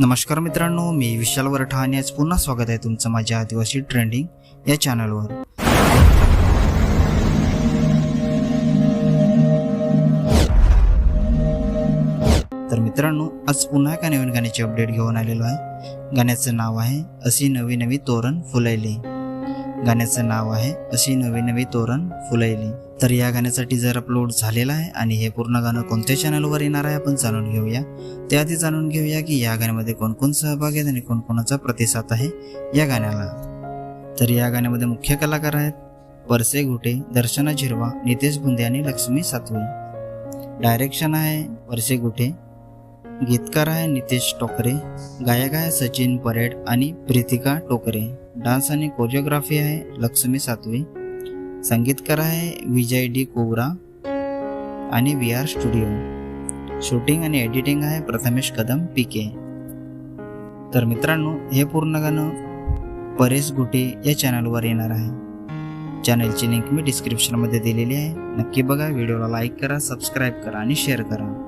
नमस्कार मित्रांनो मी विशाल वरठा आणि आज पुन्हा स्वागत आहे तुमचं माझ्या आदिवासी ट्रेंडिंग या चॅनलवर. तर मित्रांनो आज पुन्हा एका नवीन गाण्याची अपडेट घेऊन आलेलो आहे. गाण्याचं नाव आहे अशी नवी नवी तोरण फुलैली गाण्याचं नाव आहे अशी नवी नवी तोरण फुलैली तर या गाण्यासाठी जर अपलोड झालेला आहे आणि हे पूर्ण गाणं कोणत्या चॅनलवर येणार आहे आपण जाणून घेऊया. त्याआधी जाणून घेऊया की या गाण्यामध्ये कोणकोण सहभागी आहेत आणि कोणकोणाचा प्रतिसाद आहे या गाण्याला. तर या गाण्यामध्ये मुख्य कलाकार आहेत परसे घुटे दर्शना झिरवा नितेश बुंदे आणि लक्ष्मी सातवी. डायरेक्शन आहे परसे गुटे गीतकार आहे नितेश टोकरे गायक आहे सचिन परेड आणि प्रीतिका टोकरे. डान्स आणि कोरिओग्राफी आहे लक्ष्मी सातवी. संगीतकार आहे विजय डी कोवरा आणि व्ही आर स्टुडिओ. शूटिंग आणि एडिटिंग आहे प्रथमेश कदम पीके तर मित्रांनो हे पूर्ण गाणं परेश गुटे या चॅनलवर येणार आहे. चॅनलची लिंक मी डिस्क्रिप्शनमध्ये दिलेली आहे. नक्की बघा व्हिडिओला लाईक करा सबस्क्राईब करा आणि शेअर करा.